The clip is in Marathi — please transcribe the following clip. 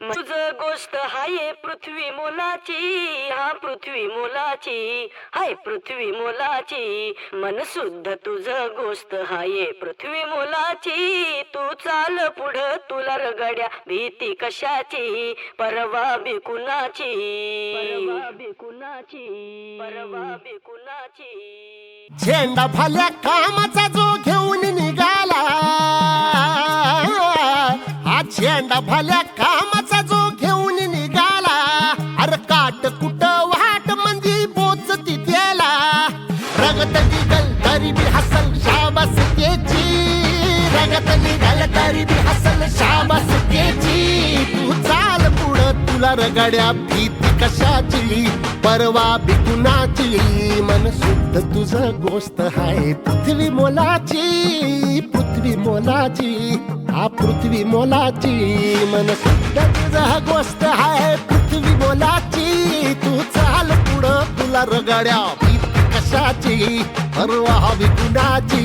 तुझ गोष्ट हाय पृथ्वी मोलाची हा पृथ्वी मोलाची हाय पृथ्वी मोलाची. मन शुद्ध तुझ गोष्ट हाय पृथ्वी मोलाची. तू चाल पुढ तुला रगड्या भीती कशाची? परवा बिकुनाची परवा बिकुनाची परवा बिकुनाची झेंडा भाल्या कामाचा जो घेऊन निघाला हा झेंडा भाल्या कामाचा रगत तरी बी हसल शाबास केची रगत निघल तरी बी हसल शाबास केची तू चाल पुढं तुला रगड्या भीती कशाची? परवा बी कुणाची? मन शुद्ध तुझं गोष्ट हाय पृथ्वी मोलाची पृथ्वी मोलाची हा पृथ्वी मोलाची. मन शुद्ध तुझं गोष्ट हाय पृथ्वी मोलाची. तू चाल पुढं तुला रगड्या भीती कशाची? परवा बिकुनाची